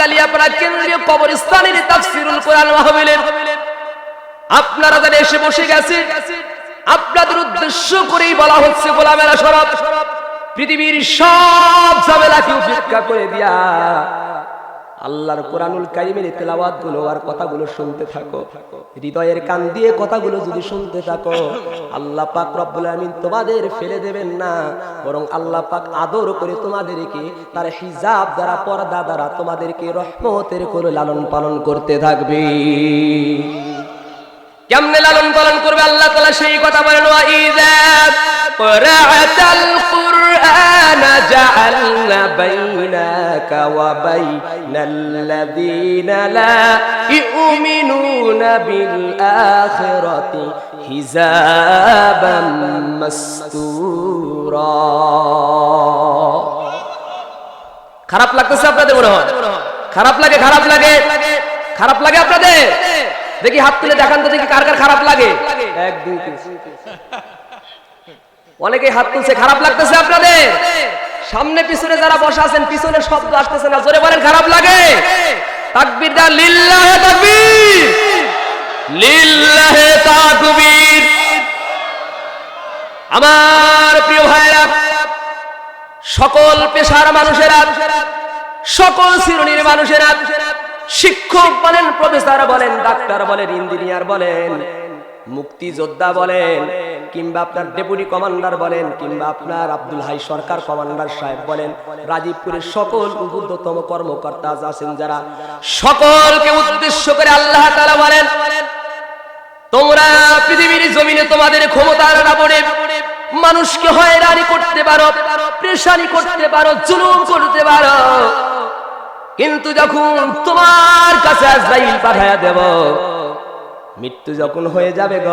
টাঙ্গালিয়াপাড়া কেন্দ্রীয় কবরস্থানের তাফসিরুল কোরআন মাহফিলের। আপনারা যারা এসে বসে গেছেন আপনাদের উদ্দেশ্য করেই বলা হচ্ছে গোলামেরা সরব। পৃথিবীর সব ঝামেলাকে উপেক্ষা করে দিয়া আল্লাহর কোরআনুল কারিমের তেলাওয়াতগুলো আর কথাগুলো শুনতে থাকো। হৃদয়ের কান দিয়ে কথাগুলো যদি শুনতে থাকো, আল্লাহ পাক রব্বুল আমিন তোমাদের ফেলে দেবেন না, বরং আল্লাহ পাক আদর করে তোমাদেরকে তার হিজাব দ্বারা, পর্দা দ্বারা তোমাদেরকে রহমতের করে লালন পালন করতে থাকবে। কেমনে লালন পালন করবে? আল্লাহ তাআলা সেই কথা বলেন, ওয়া ইযা قرأت القرآن جعلنا بينك وبين الذين لا يؤمنون بالآخرة حزابا مستورا খারাপ লাগতেছে আপনাদের মনে হয় খারাপ লাগে খারাপ লাগে খারাপ লাগে আপনাদের দেখি হাত তুলে দেখান তো দেখি কার কার খারাপ লাগে এক দুই তিন অনেকে হাত তুলছে, খারাপ লাগতেছে আপনাদের? সামনে পিছনে যারা বসা আছেন, পিছনে শব্দ আসতেছে না। জোরে বলেন, খারাপ লাগে? তাকবীর লিল্লাহে তাকবীর। লিল্লাহে তাকবীর। আমার প্রিয় ভাইরা সকল পেশার মানুষেরা, সকল শ্রেণির মানুষেরা, শিক্ষক বলেন, প্রফেসর বলেন, ডাক্তার বলেন, ইঞ্জিনিয়ার বলেন, মুক্তিযোদ্ধা বলেন কিংবা আপনার ডেপুটি কমান্ডার বলেন, কিংবা আপনার আব্দুল হাই সরকার কমান্ডার সাহেব বলেন, রাজীবপুরের সকল উদ্ধতম কর্মকর্তা আছেন যারা। সকলকে উদ্দেশ্য করে আল্লাহ তাআলা বলেন, তোমরা পৃথিবীর জমিনে তোমাদের ক্ষমতার রাবণে মানুষকে হয়রানি করতে পারো, প্রেশানি করতে পারো, জুলুম করতে পারো। কিন্তু যখন তোমার কাছে আজরাইল পাঠায়া দেব, মৃত্যু যখন হয়ে যাবে গ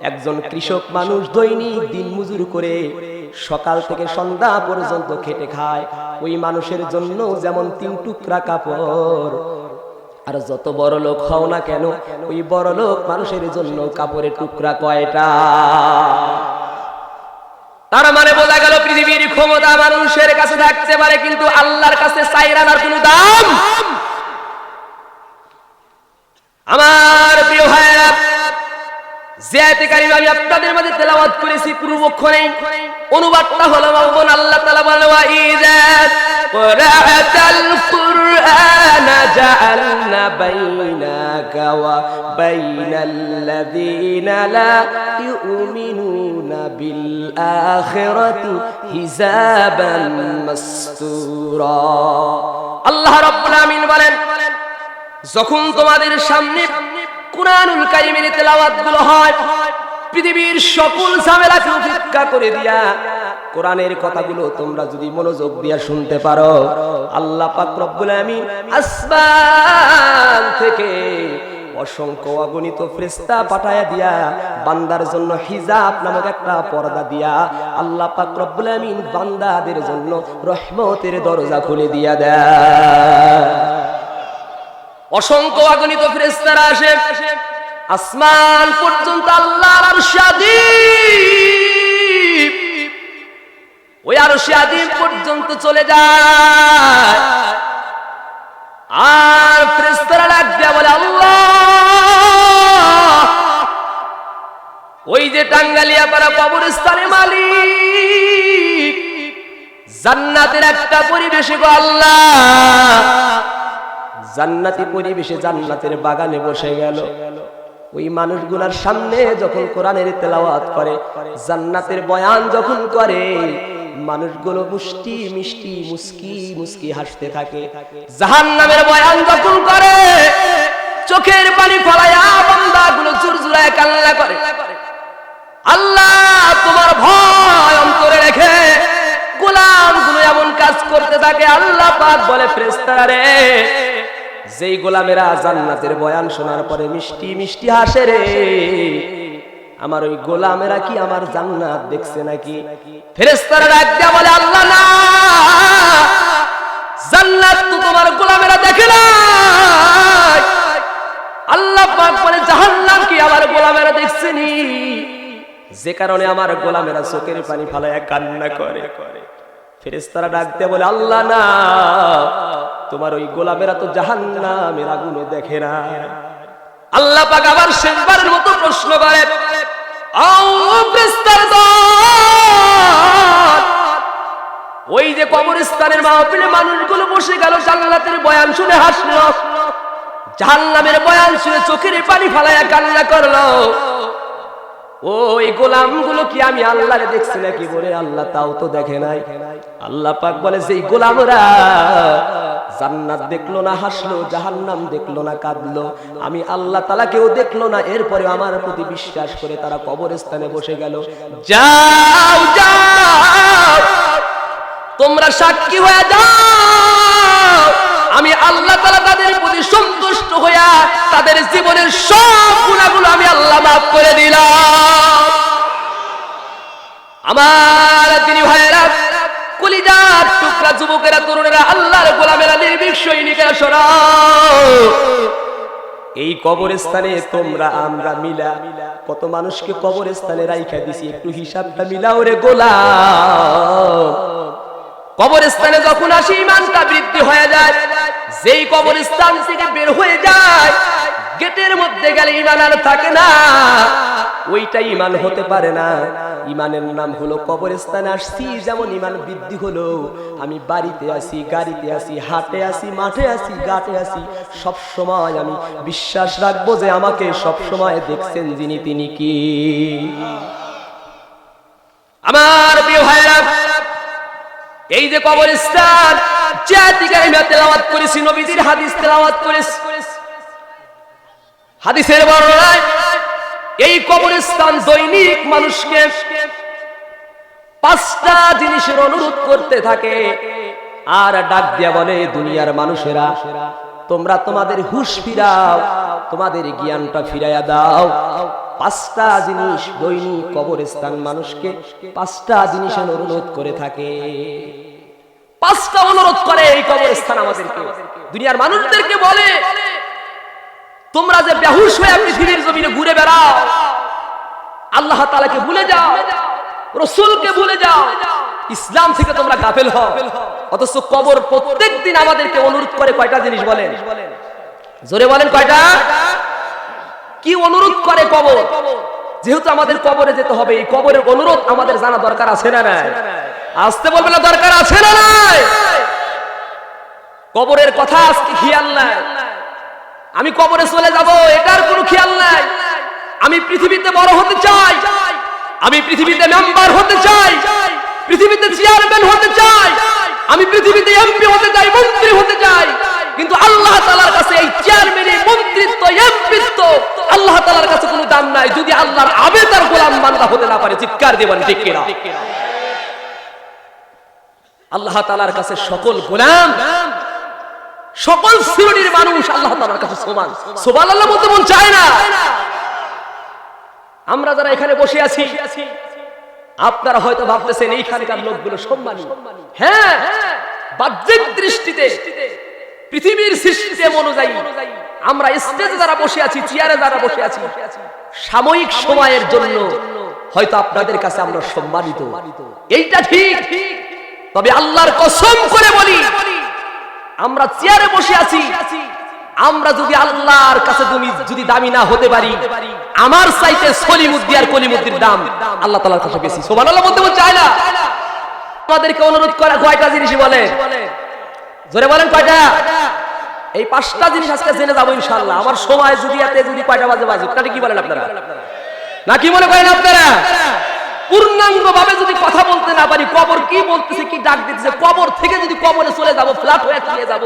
একজন কৃষক মানুষ দৈনিক দিন মজুর করে সকাল থেকে সন্ধ্যা পর্যন্ত খেটে খায়। ওই মানুষের জন্য যেমন তিন টুকরা কাপড়। আর যত বড় লোক হও না কেন, ওই বড় লোক মানুষের জন্য কাপড়ের টুকরা কয়টা? তার মানে বোঝা গেল পৃথিবীর ক্ষমতা মানুষের কাছে থাকতে পারে, কিন্তু আল্লাহর কাছে আমার প্রিয় ভাইয়েরা যে আয়তেকারী আমি আপনাদের মাঝে তেলাওয়াত আল্লাহ তাআলা বলেন যখন তোমাদের সামনে কুরআনুল কারীমের তেলাওয়াতগুলো হয়, পৃথিবীর সকল ঝামেলাকে উপেক্ষা করে দিয়া কোরআনের কথাগুলো তোমরা যদি মনোযোগ দিয়া শুনতে পারো, আল্লাহ পাক রব্বুল আমিন আসমান থেকে অসংখ্য অগণিত ফ্রেস্তা পাঠায়া দিয়া বান্দার জন্য হিজাব নামক একটা পর্দা দিয়া আল্লাহ পাক রব্বুল আমিন বান্দাদের জন্য রহমতের দরজা খুলে দিয়া দেয়। অসংখ্য অগণিত ফেরেশতারা আসে। আসমান পর্যন্ত আল্লাহর আরশে ওই আরশে আযীম পর্যন্ত চলে যায়। আর ডাক দেয়া বলে, আল্লাহ! ওই যে টাঙ্গালিয়া পাড়া কবরস্থানের মালিক, জান্নাতের একটা পরিবেশে গো আল্লাহ। জান্নাতি পরিবেশে জান্নাতের বাগানে বসে গেল। ওই মানুষগুলার সামনে যখন কোরআনের তেলাওয়াত করে, জান্নাতের বয়ান যখন করে, মানুষগুলো মুষ্টি মিষ্টি মুস্কি মুস্কি হাসতে থাকে। জাহান্নামের বয়ান যখন করে, চোখের পানি ফলায়া বান্দাগুলো জুরজুরায় কান্না করে। আল্লাহ তোমার ভয় অন্তরে রেখে গোলামগুলো এমন কাজ করতে থাকে, আল্লাহ পাক বলে, ফেরেশতারা রে যেই গোলামেরা জান্নাতের বয়ান শোনার পরে মিষ্টি মিষ্টি হাসে রে, আমার ওই গোলামেরা কি আমার জান্নাত দেখছে নাকি? ফেরেশতারা ডাক বলে, আল্লাহ না, জান্নাত তো তোমার গোলামেরা দেখে না আল্লাহ পাক বলে, জাহান্নাম কি আমার গোলামেরা দেখছেনি যে কারণে আমার গোলামেরা চোখের পানি ফালায় কান্না করে করে। ফেরেশতারা ডাকতে বলে, আল্লাহ না, তোমার ওই গোলামেরা তো জাহান জাহান্নামের আগুনে দেখে না। আল্লাহ পাক আবার শেষবারের মতো প্রশ্ন করে ওই যে কবরস্থানের মাহফিলে মানুষগুলো বসে গেল, জান্নাতের বয়ান শুনে হাসলো। জাহান্নামের বয়ান শুনে চোখের পানি ফালায়া কান্না করল। ওই গোলামগুলো কি আমি আল্লাহরে দেখছি নাকি? বলে, আল্লাহ তাও তো দেখে নাই। আল্লাহ পাক বলে সেই গোলামরা জান্নাত দেখল না, হাসলো, জাহান্নাম দেখল না, কাঁদলো, আমি আল্লাহ তালা কেউ দেখল না এরপরে আমার প্রতি বিশ্বাস করে তারা কবরস্থানে বসে গেল। যাও যাও, তোমরা সাক্ষী হয়ে যাও। আমি আল্লাহ তালা তাদের প্রতি সন্তুষ্ট হইয়া তাদের জীবনের সব গুণাগুলো আমি আল্লাহ মাফ করে দিলাম। আমার তিনি টুকরা যুবকেরা, তরুণেরা, আল্লাহর এই কবরস্থানে তোমরা, আমরা মিলা, কত মানুষকে কবরস্থানে রাইখা দিছি, একটু হিসাবটা মিলাও রে গোলাম। কবরস্থানে যখন আসি ইমানটা বৃদ্ধি হয়ে যায়। যেই কবরস্থান থেকে বের হয়ে যায়, গেটের মধ্যে গেলে ইমান আর থাকে না। ওইটা ইমান হতে পারে না। ইমানের নাম হলো, কবরস্থানে আসছি, যেমন ইমান বৃদ্ধি হলো। আমি বাড়িতে আসি গাড়িতে আসি হাটে আসি মাঠে আসি ঘাটে আসি সব সময় আমি বিশ্বাস রাখব যে আমাকে সব সময় দেখছেন যিনি, তিনি কি? আমার প্রিয় ভাইরা এই যে কবরস্থান জাতিকে আমি তেলাওয়াত করেছি, নবীজির হাদিস তেলাওয়াত করেছি। হাদিসের বর্ণনায়, এই কবরস্থান দৈনিক মানুষকে পাঁচটা জিনিসের অনুরোধ করতে থাকে। আর ডাক দিয়া বলে, দুনিয়ার মানুষেরা, তোমরা তোমাদের হুশ ফিরাও, তোমাদের জ্ঞানটা ফিরাইয়া দাও। পাঁচটা জিনিস দৈনিক কবরস্থান মানুষকে পাঁচটা জিনিসের অনুরোধ করে থাকে। পাঁচটা অনুরোধ করে এই কবরস্থান আমাদেরকে। দুনিয়ার মানুষদেরকে বলে, তোমরা যে বেহুশ হয়ে পৃথিবীর জমিনে ঘুরে বেড়াও, আল্লাহ তালাকে ভুলে যাও, রসুলকে ভুলে যাও, ইসলাম থেকে তোমরা গাফেল হও। অথচ কবর প্রত্যেক দিন আমাদেরকে অনুরোধ করে কয়টা জিনিস বলেন? জোরে বলেন কয়টা? কি অনুরোধ করে কবর? যেহেতু আমাদের কবরে যেতে হবে, এই কবরের অনুরোধ আমাদের জানা দরকার আছে না নাই? আসতে বলবে না দরকার আছে না নাই? কবরের কথা আজকে খেয়াল নাই। আমি কবরে চলে যাব, এটার কোনো খেয়াল নাই। আমি পৃথিবীতে বড় হতে চাই। আমি পৃথিবীতে মেম্বার হতে চাই। পৃথিবীতে চেয়ারম্যান হতে চাই। আমি পৃথিবীতে এমপি হতে চাই, মন্ত্রী হতে চাই। কিন্তু আল্লাহ তালার কাছে এই চেয়ারম্যানের মন্ত্রিত্ব এমপিত্ব আল্লাহ তালার কাছে কোনো দাম নাই। যদি আল্লাহর আবেদার গোলাম বান্দা হতে না পারে, চিৎকার দেবেন, ঠিক কিনা? আল্লাহ তালার কাছে সকল গোলাম, সকল শ্রেণির মানুষ আল্লাহ তালার কাছে সমান। সোমান আল্লাহ বলতে মন চায় না। আমরা যারা এখানে বসে আছি, আপনারা হয়তো ভাবতেছেন এইখানকার লোকগুলো সম্মানী। হ্যাঁ বাহ্যিক দৃষ্টিতে পৃথিবীর সিস্টেম অনুযায়ী আমরা স্টেজে যারা বসে আছি চেয়ারে যারা বসে আছি, সাময়িক সময়ের জন্য হয়তো আপনাদের কাছে আমরা সম্মানিত। এইটা ঠিক। তবে আল্লাহর কসম করে বলি, আমরা চেয়ারে বসে আছি, আমরা যদি আল্লাহর কাছে তুমি যদি দামি না হতে পারি, আমার চাইতে সলিমুদ্দি আর কলিমুদ্দির দাম আল্লাহ তালার কাছে বেশি। সোমান আল্লাহ বলতে চায় না। আমাদেরকে অনুরোধ করা, কয়টা জিনিস বলে? জোরে বলেন কয়টা? এই পাঁচটা জিনিস আজকে জেনে যাব ইনশাল্লাহ আমার সময় যদি এতে যদি কয়টা বাজে বাজুক, তাহলে কি বলেন আপনারা? না, কি মনে করেন আপনারা? পূর্ণাঙ্গ ভাবে যদি কথা বলতে না পারি, কবর কি বলতেছে, কি ডাক দিতেছে, কবর থেকে যদি কবরে চলে যাব, ফ্ল্যাট হয়ে চলে যাব,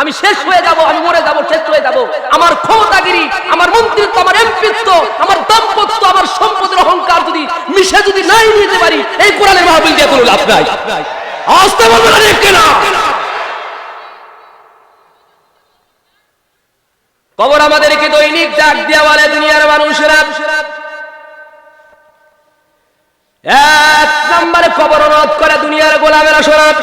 আমি শেষ হয়ে যাব, আমি মরে যাব, শেষ হয়ে যাব, আমার ক্ষমতাগিরি, আমার মন্ত্রিত্ব, আমার এমপিত্ব, আমার দাম্পত্য, আমার সম্পদের অহংকার যদি মিশে যদি নাই নিতে পারি, এই কোরআনের মাহফিল দিয়ে কোনো লাভ নাই। আসতে বলবে না ঠিক কিনা কবর আমাদেরকে দৈনিক ডাক দিয়া বলে দুনিয়ার মানুষেরা। এক নম্বরে কবর অনুরোধ করে দুনিয়ার গোলামেরা সরব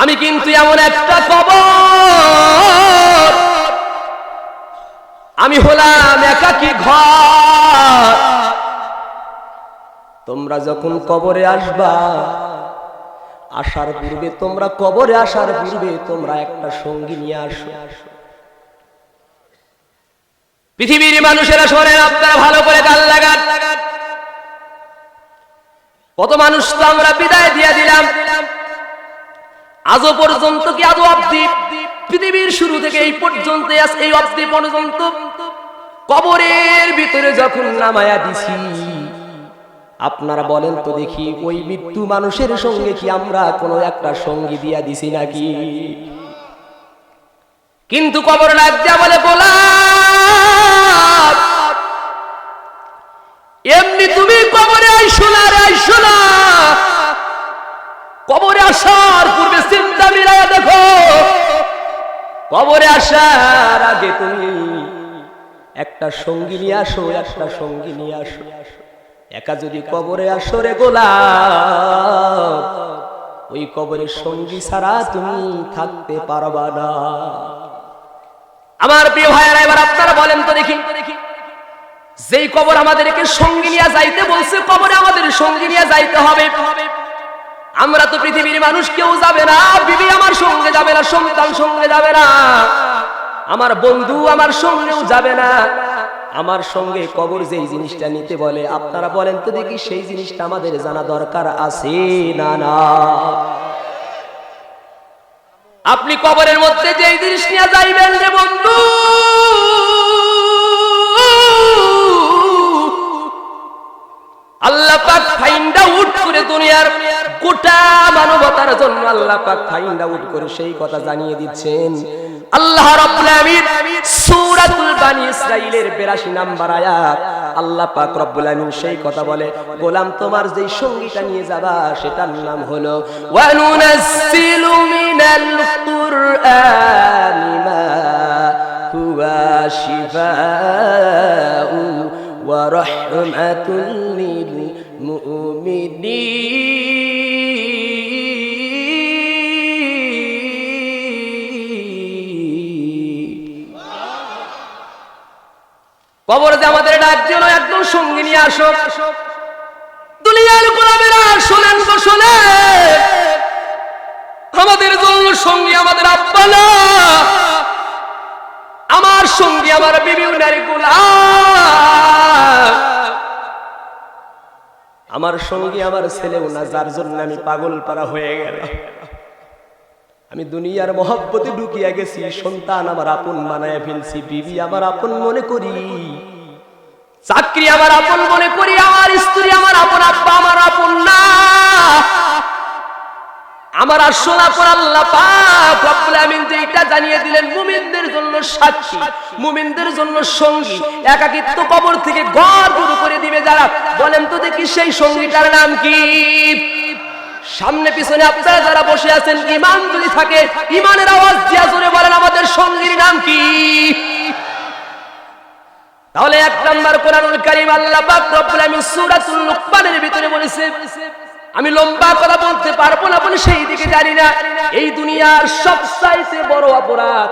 আমি কিন্তু এমন একটা কবর। আমি হলাম একাকি ঘর। তোমরা যখন কবরে আসবা, আসার পূর্বে তোমরা কবরে আসার পূর্বে তোমরা একটা সঙ্গী নিয়ে আসো। পৃথিবীর মানুষেরা শোনেন, আপনারা ভালো করে গাল লাগান। কত মানুষ তো আমরা বিদায় দিয়ে দিলাম। আজও পর্যন্ত কি আজও অব্দি পৃথিবীর শুরু থেকে এই পর্যন্ত এই অব্দি পর্যন্ত কবরের ভিতরে যখন নামায়া দিছি, আপনারা বলেন তো দেখি ওই মৃত্যু মানুষের সঙ্গে কি আমরা কোনো একটা সঙ্গী দিয়া দিছি নাকি? কিন্তু কবর লাজ্জা বলে গোলাপ এমনি তুমি কবরে আইসো না রে, আইসো না। কবরে আসার পূর্বে চিন্তা মিলায়া দেখো। কবরে আসার আগে তুমি একটা সঙ্গী নিয়ে আসো, একটা সঙ্গী নিয়ে আসো। একা যদি কবরে আসো রে গোলাপ, ওই কবরের সঙ্গী ছাড়া তুমি থাকতে পারবা না। আমার প্রিয় ভাইয়েরা, এবার আপনারা বলেন তো দেখি। যেই কবর আমাদেরকে সঙ্গী নিয়ে যাইতে বলছে, কবরে আমাদের সঙ্গী নিয়ে যাইতে হবে। আমরা তো পৃথিবীর মানুষ, কেউ যাবে না, বিবি আমার সঙ্গে যাবে না, সন্তান সঙ্গে যাবে না। আমার বন্ধু আমার সঙ্গেও যাবে না। আমার সঙ্গে কবর যেই জিনিসটা নিতে বলে, আপনারা বলেন তো দেখি সেই জিনিসটা আমাদের জানা দরকার আছে না না? আপনি কবরের মধ্যে যেই জিনিস নিয়ে যাইবেন যে বন্ধু আল্লাহ সেই কথা জানিয়ে দিচ্ছেন। আল্লাহ রাব্বুল আমিন সূরাতুল বানি ইসরাইলের 82 নাম্বার আয়াত। আল্লাহ পাক রব্বুল আমিন সেই কথা বলে, গোলাম তোমার যে সঙ্গীটা নিয়ে যাবা, সেটার নাম হলো ورحمة للمؤمنين কবর যে আমাদের ডাক দিল একদম সঙ্গী নিয়ে আসো দুনিয়ার গোলামেরা শোনেন তো শোনেন আমাদের জন্য সঙ্গী আমাদের আব্বা না আমার সঙ্গী আমার বিবিউ নারী গোলাম আমার সঙ্গী আমার ছেলেও না, যার জন্য আমি পাগল পারা হয়ে গেল আমি দুনিয়ার মহব্বতে ঢুকিয়া গেছি, সন্তান আমার আপন মানায় ফেলছি, বিবি আমার আপন মনে করি, চাকরি আমার আপন মনে করি, আমার স্ত্রী আমার আপন, আব্বা আমার আপন না। আমার আসল আপন আল্লাহ পাক রব্বুল আমিন যেটা জানিয়ে দিলেন, মুমিনদের জন্য সাক্ষী, মুমিনদের জন্য সঙ্গী। একাকিত্ব কবর থেকে করে দিবে যারা। বলেন তো দেখি সেই সঙ্গীটার নাম কি? সামনে পিছনে আপনারা যারা বসে আছেন ইমান যদি থাকে ইমানের আওয়াজ দিয়া জোরে বলেন, আমাদের সঙ্গীর নাম কি? তাহলে এক নম্বর কোরআনুল কারীম আল্লাহ পাক রব্বুল আমিন লুকমানের ভিতরে বলেছে আমি লম্বা কথা বলতে পারব না বলে সেই দিকে জানি না। এই দুনিয়ার সবচাইতে বড় অপরাধ,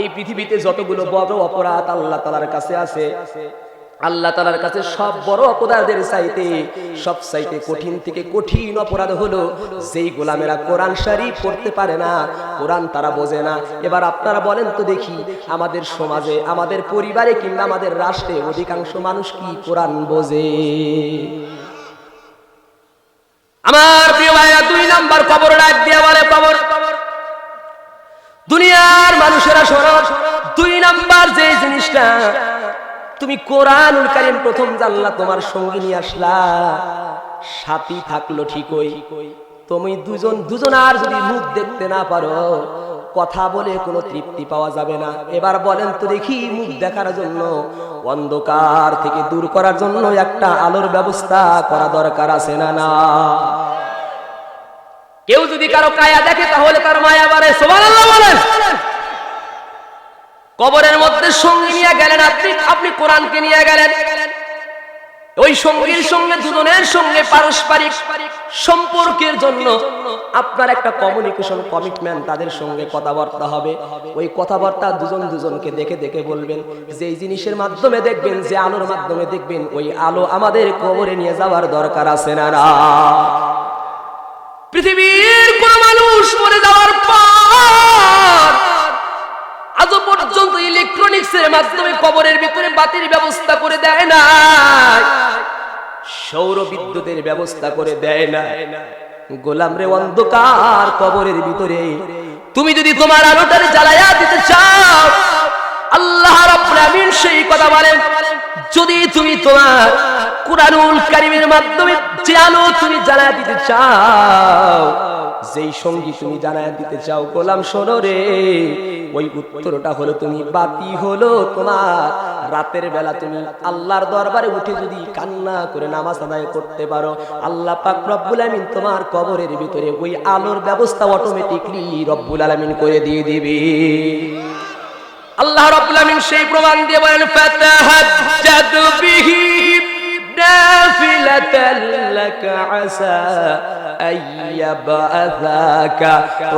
এই পৃথিবীতে যতগুলো বড় অপরাধ আল্লাহ তালার কাছে আছে, আল্লাহ তালার কাছে সব বড় অপরাধের চাইতে সব চাইতে কঠিন থেকে কঠিন অপরাধ হলো সেই গোলামেরা কোরআন শরীফ পড়তে পারে না, কোরআন তারা বোঝে না। এবার আপনারা বলেন তো দেখি, আমাদের সমাজে, আমাদের পরিবারে কিংবা আমাদের রাষ্ট্রে অধিকাংশ মানুষ কি কোরআন বোঝে? আমার প্রিয় ভাইরা দুই নাম্বার কবর ডাক দিয়া বলে কবর। দুনিয়ার মানুষেরা শোনো, দুই নাম্বার যে জিনিসটা, তুমি কোরআনুল কারীম প্রথম জানলা তোমার সঙ্গী নিয়ে আসলা, সাথী থাকল ঠিকই। তুমি দুজন দুজন আর যদি মুখ দেখতে না পারো, কথা বলে কোনো তৃপ্তি পাওয়া যাবে না। এবার বলেন তো দেখি মুখ দেখার জন্য, অন্ধকার থেকে দূর করার জন্য একটা আলোর ব্যবস্থা করা দরকার আছে না না কেউ যদি কারও কায়া দেখে, তাহলে তার মায়া সুবহানাল্লাহ বলেন। কবরের মধ্যে সঙ্গী নিয়ে গেলেন আপনি আপনি কোরআনকে নিয়ে গেলেন। ওই সঙ্গীর সঙ্গে, দুজনের সঙ্গে পারস্পরিক সম্পর্কের জন্য আপনার একটা কমিউনিকেশন কমিটমেন্ট তাদের সঙ্গে কথাবার্তা হবে। ওই কথাবার্তা দুজন দুজনকে দেখে দেখে বলবেন। যে এই জিনিসের মাধ্যমে দেখবেন, যে আলোর মাধ্যমে দেখবেন, ওই আলো আমাদের কবরে নিয়ে যাওয়ার দরকার আছে না? পৃথিবীর কোন মানুষ মরে যাওয়ার পর আজও পর্যন্ত ইলেকট্রনিক্স এর মাধ্যমে কবরের ভিতরে বাতির ব্যবস্থা করে দেয় না সৌর বিদ্যুতের ব্যবস্থা করে দেয় না গোলাম রে অন্ধকার কবরের ভিতরে। তুমি যদি তোমার আলোটারে জ্বালায়া দিতে চাও, আল্লাহ রাব্বুল আমিন সেই কথা বলেন। যদি তুমি তোমার কুরআনুল কারীমের মাধ্যমে যে আলো তুমি জ্বালায়া দিতে চাও, যেই সঙ্গী তুমি জানায় দিতে চাও, গোলাম শোনো রে, ওই উত্তরটা হলো তুমি বাতি হলো তোমার। রাতের বেলা তুমি আল্লাহর দরবারে উঠে যদি কান্না করে নামাজ আদায় করতে পারো, আল্লাহ পাক রব্বুল আমিন তোমার কবরের ভিতরে ওই আলোর ব্যবস্থা অটোমেটিকলি রব্বুল আলামিন করে দিয়ে দিবে। আল্লাহ রাব্বুল আমিন সেই প্রমাণ দিয়ে বলেন ফাতাহাজ্জাদু বিহি নাফিলাতান লাকা আসা আইয়াবআসাকা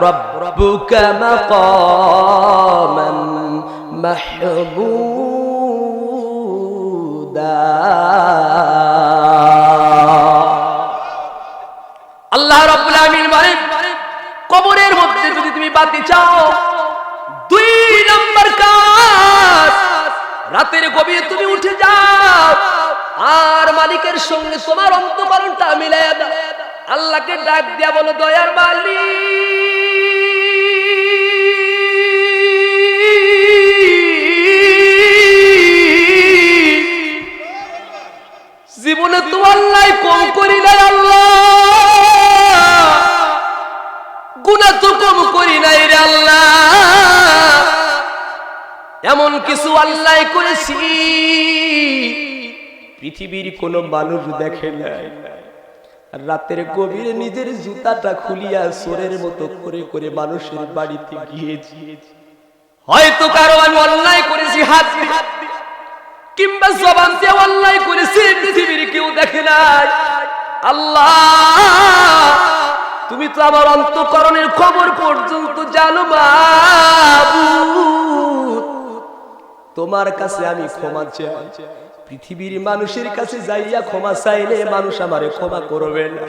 রাব্বুকা মাকামান মাহমুদা. আল্লাহ রাব্বুল আমিন বলেন, কবরের মধ্যে যদি তুমি বাতি চাও দুই কাজ। রাতের গভীরে তুমি উঠে যাও, আর মালিকের সঙ্গে তোমার অন্তকরণটা আল্লাহকে ডাক দিয়া বলো, দয়ার মালিক। জীবনে তো আল্লাহ কম করি নাই আল্লাহ। গুণা তো কম করি নাই রে আল্লাহ। এমন কিছু আল্লাহ করেছি। পৃথিবীর কোন মানুষ দেখে নাই। রাতের গভীরে নিজের জুতাটা খুলিয়া সোরের মতো করে করে মানুষের বাড়িতে গিয়েছি। হয়তো কারও আমি অন্যায় করেছি হাত কিংবা জবান দিয়ে অন্যায় করেছি পৃথিবীর কেউ দেখে নাই। আল্লাহ তুমি তো আমার অন্তকরণের খবর পর্যন্ত জানো মাবুদ তোমার কাছে আমি ক্ষমা চাই। পৃথিবীর মানুষের কাছে যাইয়া ক্ষমা চাইলে মানুষ আমারে ক্ষমা করবে না।